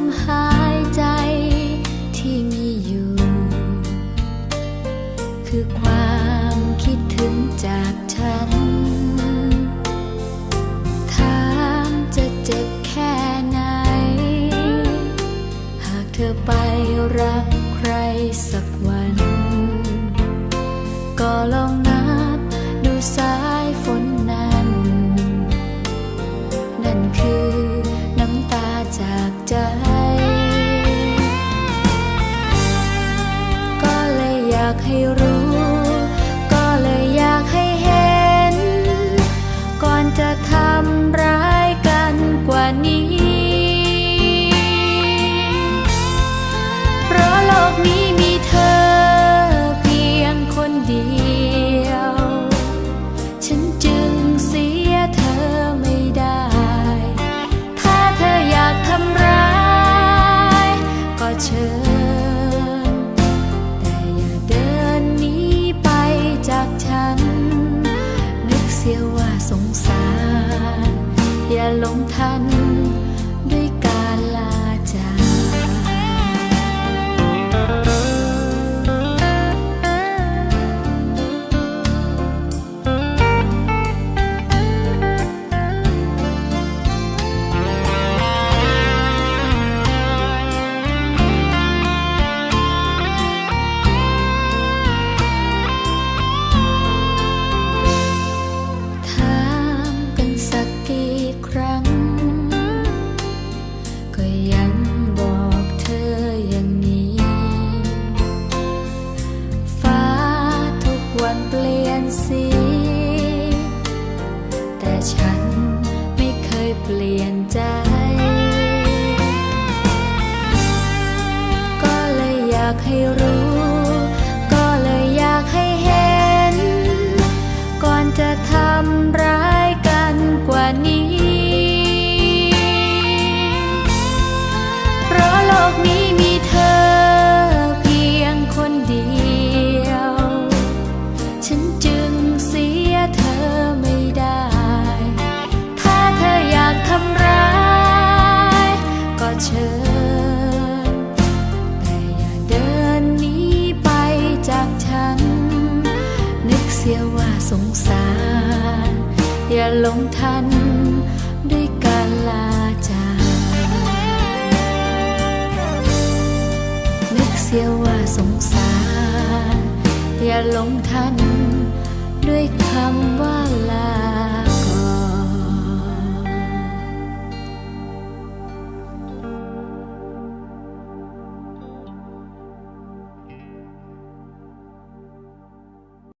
มหายใจที่มีอยู่ คือความคิดถึงจากฉันถามจะเจ็บแค่ไหน หากเธอไปรักใครสักวัน ก็ลอง pale. ลงทัน ลี่ยนใจ ก็เลยอยากให้รู้ สงสาร อย่าหลงทันด้วยการลาจากนึกเสียว่าสงสาร อย่าหลงทันด้วยคำว่า